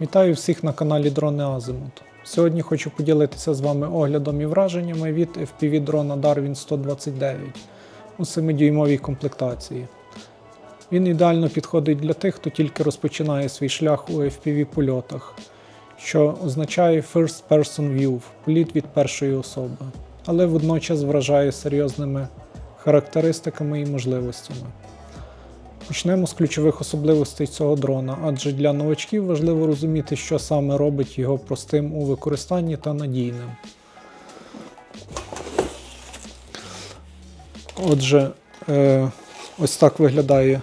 Вітаю всіх на каналі Дрони Азимут. Сьогодні хочу поділитися з вами оглядом і враженнями від FPV дрона Darwin 129 у 7-дюймовій комплектації. Він ідеально підходить для тих, хто тільки розпочинає свій шлях у FPV польотах, що означає First Person View політ від першої особи, але водночас вражає серйозними характеристиками і можливостями. Почнемо з ключових особливостей цього дрона, адже для новачків важливо розуміти, що саме робить його простим у використанні та надійним. Отже, е, ось так виглядає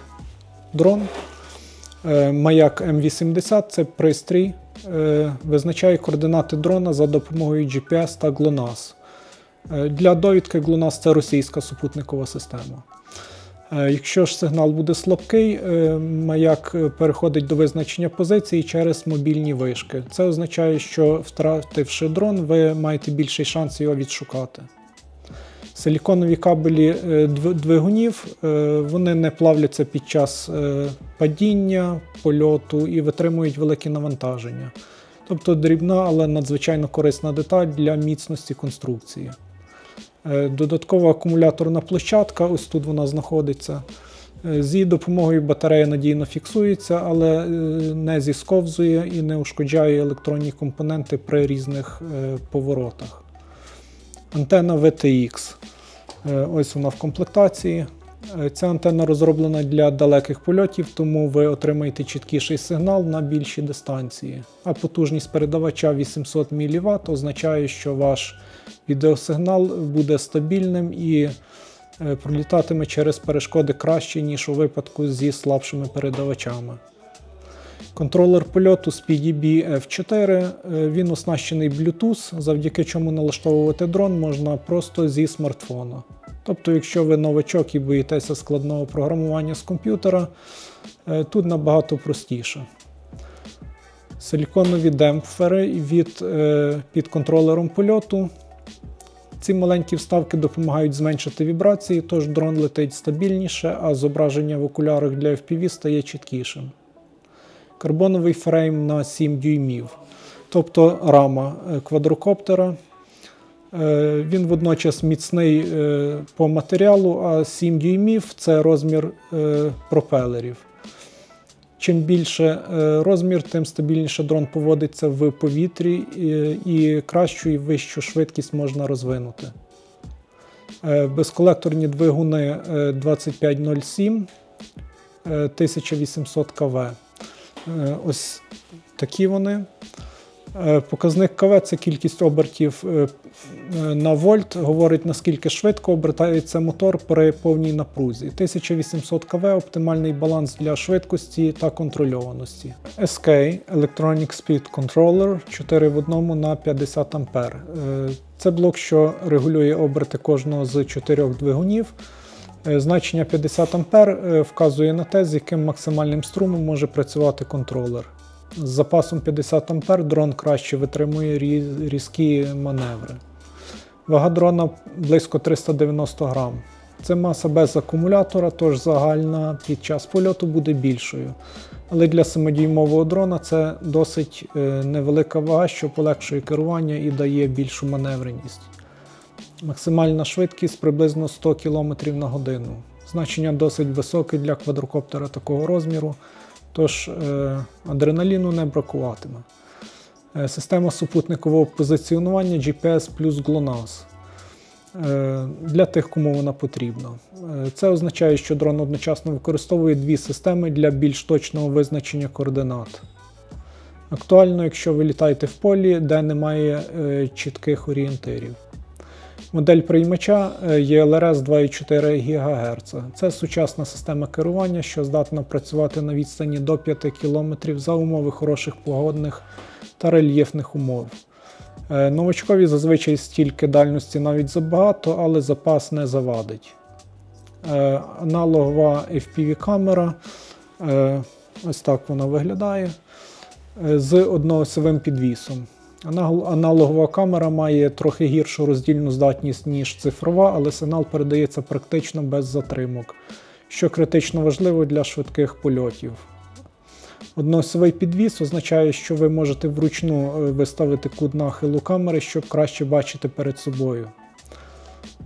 дрон. Е, Маяк М80 це пристрій, е, визначає координати дрона за допомогою GPS та GLONASS. Для довідки GLONASS це російська супутникова система. Е, Якщо ж сигнал буде слабкий, е, маяк е, переходить до визначення позиції через мобільні вишки. Це означає, що втративши дрон, ви маєте більший шанс його відшукати. Силіконові кабелі двигунів вони не плавляться під час падіння, польоту і витримують великі навантаження. Тобто дрібна, але надзвичайно корисна деталь для міцності конструкції. Е, Додаткова акумуляторна площадка, ось тут вона знаходиться. Е, З її допомогою батарея надійно фіксується, але е, не зісковзує і не ушкоджає електронні компоненти при різних поворотах. Антенна VTX. Ось вона в комплектації. Е, Ця антенна розроблена для далеких польотів, тому ви отримаєте чіткіший сигнал на більші дистанції. А потужність передавача 800 мВт означає, що ваш відеосигнал буде стабільним і е, пролітатиме через перешкоди краще, ніж у випадку зі слабшими передавачами. Контролер польоту SpeedyBee F4. е, Він оснащений Bluetooth, завдяки чому налаштовувати дрон можна просто зі смартфона. Тобто, якщо ви новачок і боїтеся складного програмування з комп'ютера, е, тут набагато простіше. Силіконові демпфери від, е, під контролером польоту. Ці маленькі вставки допомагають зменшити вібрації, тож дрон летить стабільніше, а зображення в окулярах для FPV стає чіткішим. Карбоновий фрейм на 7 дюймів, тобто рама е, квадрокоптера. Е, Він водночас міцний е, по матеріалу, а 7 дюймів це розмір е, пропелерів. Чим більше розмір, тим стабільніше дрон поводиться в повітрі і кращу і вищу швидкість можна розвинути. Безколекторні двигуни е, 2507 е, 1800 КВ. Ось такі вони. Е, Показник КВ це кількість обертів е, е, на вольт, говорить наскільки швидко обертається мотор при повній напрузі. 1800 КВ оптимальний баланс для швидкості та контрольованості. SK Electronic Speed Controller 4 в 1 на 50 А. Це блок, що регулює оберти кожного з чотирьох двигунів. Значення 50 А вказує на те, з яким максимальним струмом може працювати контролер. З запасом 50 А дрон краще витримує різкі маневри. Вага дрона близько 390 грам. Це маса без акумулятора, тож загальна під час польоту буде більшою. Але для 7-дюймового дрона це досить е, невелика вага, що полегшує керування і дає більшу маневреність. Максимальна швидкість приблизно 100 км на годину. Значення досить високе для квадрокоптера такого розміру, тож е, адреналіну не бракуватиме. Е, Система супутникового позиціонування GPS плюс GLONASS. Е, Для тих, кому вона потрібна. Це означає, що дрон одночасно використовує дві системи для більш точного визначення координат. Актуально, якщо ви літаєте в полі, де немає чітких орієнтирів. Модель приймача е, ELRS 2,4 ГГц. Це сучасна система керування, що здатна працювати на відстані до 5 км за умови хороших погодних та рельєфних умов. Е, Новачкові зазвичай стільки дальності навіть забагато, але запас не завадить. Е, Аналогова FPV-камера. Ось так вона виглядає. З одноосовим підвісом. Анал- Аналогова камера має трохи гіршу роздільну здатність, ніж цифрова, але сигнал передається практично без затримок, що критично важливо для швидких польотів. Одноосовий підвіс означає, що ви можете вручну е, виставити кут нахилу камери, щоб краще бачити перед собою.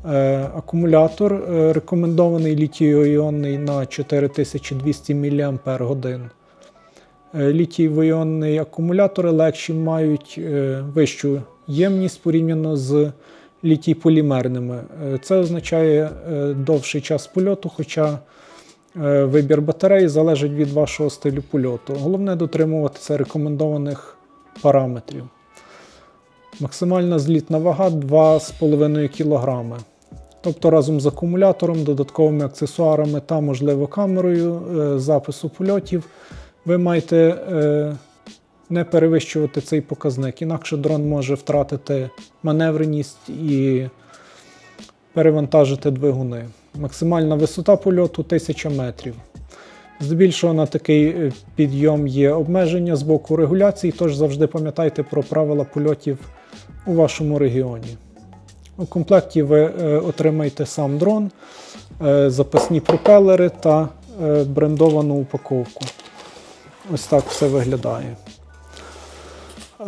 Е, Акумулятор е, рекомендований літій-іонний на 4200 мАч. Е, Літій-іонний акумулятори легші мають е, вищу ємність порівняно з літій-полімерними. Е, Це означає довший час польоту, хоча вибір батареї залежить від вашого стилю польоту. Головне дотримуватися рекомендованих параметрів. Максимальна злітна вага 2,5 кг. Тобто разом з акумулятором, додатковими аксесуарами та, можливо, камерою запису польотів ви маєте е, не перевищувати цей показник, інакше дрон може втратити маневреність і перевантажити двигуни. Максимальна висота польоту 1000 метрів. Здебільшого на такий е, підйом є обмеження з боку регуляції, тож завжди пам'ятайте про правила польотів у вашому регіоні. У комплекті ви е, отримаєте сам дрон, е, запасні пропелери та брендовану упаковку. Ось так все виглядає.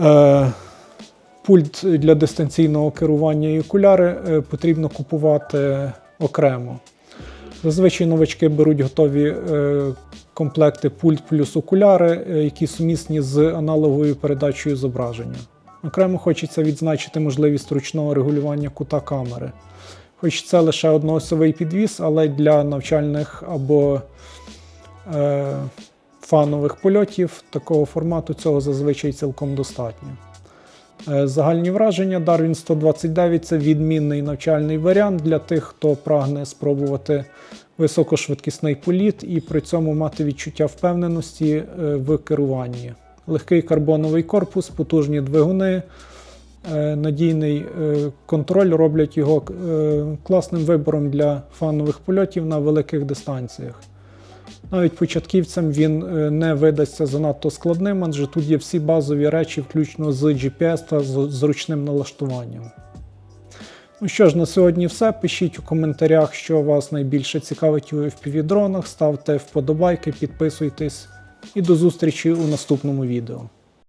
Е, Пульт для дистанційного керування і окуляри е, потрібно купувати окремо. Зазвичай новачки беруть готові е, комплекти пульт плюс окуляри, які сумісні з аналоговою передачею зображення. Окремо хочеться відзначити можливість ручного регулювання кута камери. Хоч це лише одноосовий підвіс, але для навчальних або е, фанових польотів такого формату цього зазвичай цілком достатньо. Е, Загальні враження Darwin 129 це відмінний навчальний варіант для тих, хто прагне спробувати високошвидкісний політ і при цьому мати відчуття впевненості е, в керуванні. Легкий карбоновий корпус, потужні двигуни, е, надійний контроль роблять його класним вибором для фанових польотів на великих дистанціях. Навіть початківцям він е, не видасться занадто складним, адже тут є всі базові речі, включно з GPS та зручним налаштуванням. Ну що ж, на сьогодні все. Пишіть у коментарях, що вас найбільше цікавить у FPV-дронах, ставте вподобайки, підписуйтесь і до зустрічі у наступному відео.